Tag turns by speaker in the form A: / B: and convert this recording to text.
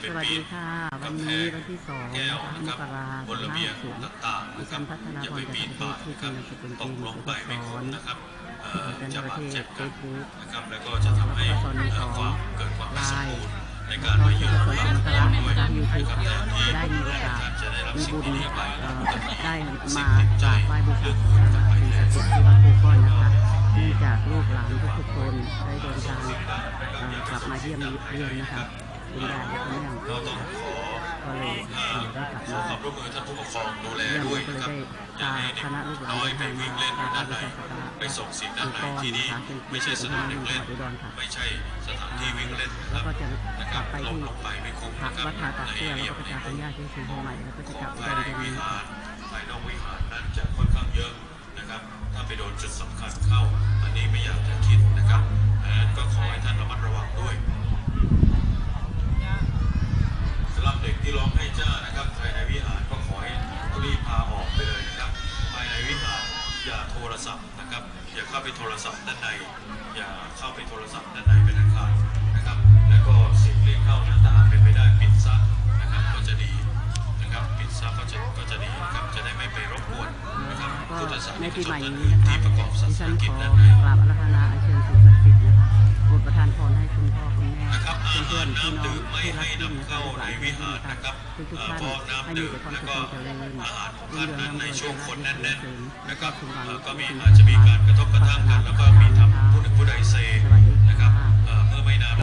A: เป็น
B: สวัส
A: ปี
B: ดี
A: น
B: ค่ะ วัน
A: กำแพ
B: นี้
A: ง
B: วันที่สอง
A: แก้ว
B: นะคะ
A: นะ
B: ม
A: ครับ
B: กรา
A: บนระเบียง
B: สูง
A: ต่างๆ
B: ดิ
A: นะค
B: ฉั
A: รับ
B: นพัฒนา
A: อย่า
B: พ
A: ไป
B: ร
A: ปีน
B: จาก
A: ป่าย
B: ที่
A: นะค
B: คุ
A: รับ
B: ณนามสกุล
A: ต
B: จี
A: ก
B: น
A: ลง
B: สุ
A: ไป
B: ภ
A: ไม่
B: ส
A: คุ้
B: อ
A: ม
B: น
A: นะครับเอ่อ
B: เป็น
A: จะ
B: ประ
A: บา
B: เท
A: ด
B: ศ
A: เจ็บ
B: เฟ
A: กัน
B: ซบุ๊ก
A: นะครับแล้วก็จะทำให้
B: แล้วก็
A: เอ่อ
B: ส่วน
A: ความ
B: สอง
A: เกิดความไม่สมบูรณ์ใน
B: แล้
A: กาวร
B: ก็
A: มา
B: ที่
A: เยือน
B: กระทรวง
A: บ้าน
B: สาธารณ
A: ด้วย
B: สุขยูทู
A: นะ
B: บ
A: ครับแทนที่
B: ได้มีโอกาส
A: ท่านจะได้รับ
B: มี
A: สิ่ง
B: บุญ
A: ดีๆไป
B: เอ่อ
A: ก็มี
B: ได้
A: สิ่
B: มาง
A: ผิดใจ
B: กราบไหว้บู
A: เรื่
B: ชา
A: องอื่นกันไป
B: สิ่ง
A: แท
B: ศัก
A: น
B: ดิ์สิทธิ์ที่วัดภูก้อนนะคะเนื่องจากลูกหลานทุกๆคนได้เดินทางเอ่อกลับมาเยี่ยมเยียนนะคะ คุณยายและคุณแม่
A: เราต้องขอ
B: ก็เลยเอ่อได้กลับ
A: ขอ
B: มา
A: ความร่วมมือท่านผู้ปกครองดูแล
B: เยี่ยม
A: ด้วย
B: ก็
A: นะ
B: เลย
A: ครับอย่า
B: พา
A: ให้เด็ก
B: คณะลูกหลาน
A: น้อยไป
B: เดินทาง
A: วิ่ง
B: มา
A: เล่น
B: กราบ
A: ด้าน
B: ไหว้
A: ใน
B: บูชาสักการะ
A: ไปส่งเสียงด้านใน
B: ก้อน
A: ที่นี้ไม่ใช่สนามเด็กเล่น
B: อุดรค่ะ
A: ไม่ใช่สถานที่วิ่งเล่นนะค
B: แล้ว
A: รับ
B: ก็จะ
A: นะ
B: ก
A: ครั
B: ลั
A: บบ
B: ไป
A: ลง
B: ที่
A: ลงไปไม่คุ้ม
B: พระ
A: นะครับ
B: วัดท่าตาก
A: ใน
B: เสื้อแล้ว
A: เรีย
B: ก็ไปกราบคุณย่าที่ศรีโพใหม่แล้วก็จะ
A: ก
B: ลับ
A: ง
B: อุ
A: ภาย
B: ร
A: ในวิหารภายนอกวิหารนั้นจะค่อนข้างเยอะนะครับ ถ้าไปโดนจุดสำคัญเข้า โทรศัพท์นะครับ อย่าเข้าไปโทรศัพท์ด้านใน อย่าเข้าไปโทรศัพท์ด้านในเป็นอันขาดนะครับ แล้วก็สิ่งเรียกเข้านั้นถ้าหากเป็นไปได้ปิดซะนะครับก็จะดีนะครับปิดซะก็จะก็จะดีนะครับจะได้ไม่ไปรบกวนนะครับ
B: ก็
A: พุทธศาส
B: ใน
A: นิก
B: ปี
A: ช
B: ใหม่
A: นท่าน
B: นี้
A: อื่น
B: นะคะ
A: ที่ประกอบศา
B: ดิ
A: ส
B: ฉั
A: น
B: น
A: กิ
B: ข
A: จ
B: อ
A: ด้านใน
B: เพื่หาอ
A: ร
B: นพี่น้อง
A: น้ำดื่มไม่
B: ที่รั
A: ให้
B: กยิ่ง
A: นำเข้า
B: ลูกห
A: ใน
B: ลาน
A: วิหารนะครับ
B: ทุก
A: เอ่อ
B: ท่าน
A: เพราะ
B: ให้
A: น้ำ
B: มี
A: ดื่ม
B: แต่ความ
A: แล้ว
B: สุ
A: ก็
B: ขความเจริญ
A: อาหารของ
B: รุ่
A: ท่าน
B: งเรือง
A: นั้นในช่วงคนแน่นๆนะครับ
B: ทุกวัน
A: เอ่อก็มีอาจจะมีการกระทบกระทั่งกันแล้วก็มีทำ